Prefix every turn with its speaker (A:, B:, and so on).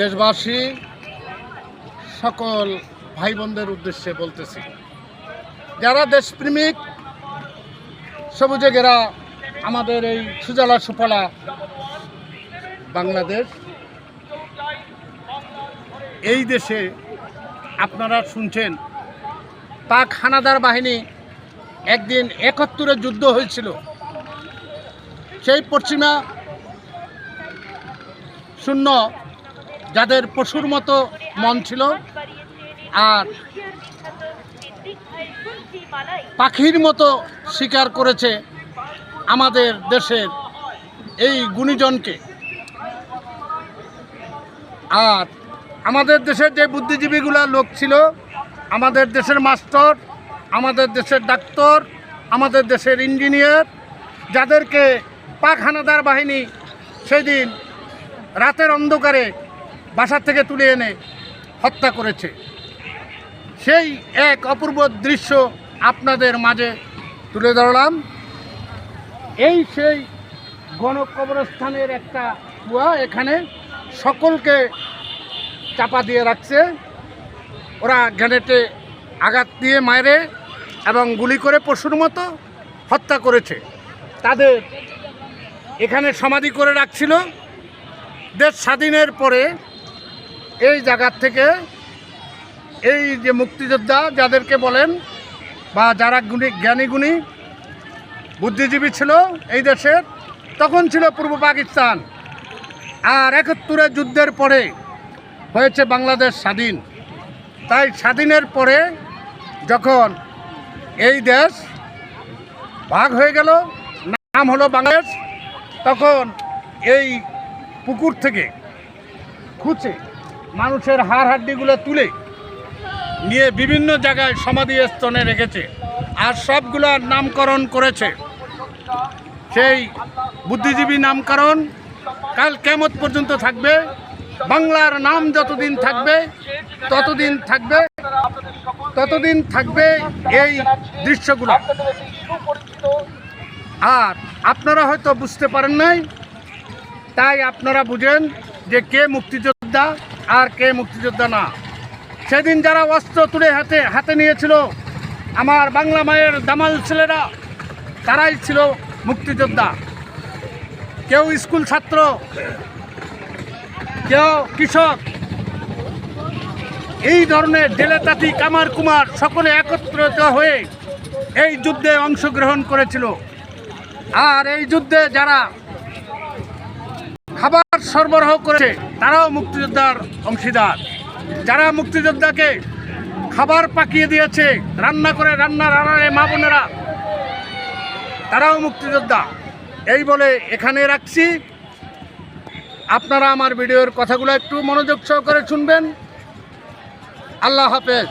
A: দেশবাসী, সকল ভাই বোনদের উদ্দেশ্যে বলতেছি, যারা দেশপ্রেমিক, সবুজে ঘেরা আমাদের এই সুজলা সুফলা বাংলাদেশ, এই দেশে আপনারা শুনছেন পাক হানাদার বাহিনী একদিন একাত্তরে যুদ্ধ হয়েছিল। সেই পশ্চিমা শূন্য যাদের পশুর মতো মন ছিল। আর পাখির মতো শিকার করেছে আমাদের দেশের এই গুণীজনকে। আর আমাদের দেশের যে বুদ্ধিজীবীগুলা লোক ছিল, আমাদের দেশের মাস্টার, আমাদের দেশের ডাক্তার, আমাদের দেশের ইঞ্জিনিয়ার, যাদেরকে পাক হানাদার বাহিনী সেদিন রাতের অন্ধকারে বাসা থেকে তুলে এনে হত্যা করেছে। সেই এক অপূর্ব দৃশ্য আপনাদের মাঝে তুলে ধরলাম। এই সেই গণকবরস্থানের একটা কুয়া এখানে সকলকে চাপা দিয়ে রাখছে। ওরা গ্যানেটে আঘাত দিয়ে মায়েরে এবং গুলি করে পশুর মতো হত্যা করেছে। তাদের এখানে সমাধি করে রাখছিল। দেশ স্বাধীনের পরে এই জায়গার থেকে এই যে মুক্তিযোদ্ধা যাদেরকে বলেন বা যারা গুণী, জ্ঞানী গুণী, বুদ্ধিজীবী ছিল এই দেশের, তখন ছিল পূর্ব পাকিস্তান। আর একাত্তরের যুদ্ধের পরে হয়েছে বাংলাদেশ স্বাধীন। তাই স্বাধীনের পরে যখন এই দেশ ভাগ হয়ে গেল, নাম হলো বাংলাদেশ, তখন এই পুকুর থেকে খুঁচে মানুষের হাড় হাড্ডিগুলো তুলে নিয়ে বিভিন্ন জায়গায় সমাধি স্থানে রেখেছে। আর সবগুলোর নামকরণ করেছে। সেই বুদ্ধিজীবী নামকরণ কাল কেমত পর্যন্ত থাকবে। বাংলার নাম যতদিন থাকবে, ততদিন থাকবে ততদিন থাকবে এই দৃশ্যগুলো। আর আপনারা হয়তো বুঝতে পারেন নাই, তাই আপনারা বুঝেন যে কে মুক্তিযোদ্ধা আর কে মুক্তিযোদ্ধা না? সেদিন যারা অস্ত্র তুলে হাতে হাতে নিয়েছিল আমার বাংলা মায়ের দামাল ছেলেরা, তারাই ছিল মুক্তিযোদ্ধা। কেউ স্কুল ছাত্র, কেউ কৃষক। এই ধরনের ডেলেতাতি কামার কুমার সকলে একত্রিত হয়ে এই যুদ্ধে অংশগ্রহণ করেছিল। আর এই যুদ্ধে যারা সরবরাহ করেছে, তারাও মুক্তিযোদ্ধার অংশীদার। যারা মুক্তিযোদ্ধাকে খাবার পাকিয়ে দিয়েছে, রান্না করে, রান্না রান্নারে মা বোনেরা, তারাও মুক্তিযোদ্ধা। এই বলে এখানে রাখছি। আপনারা আমার ভিডিওর কথাগুলো একটু মনোযোগ সহকারে শুনবেন। আল্লাহ হাফেজ।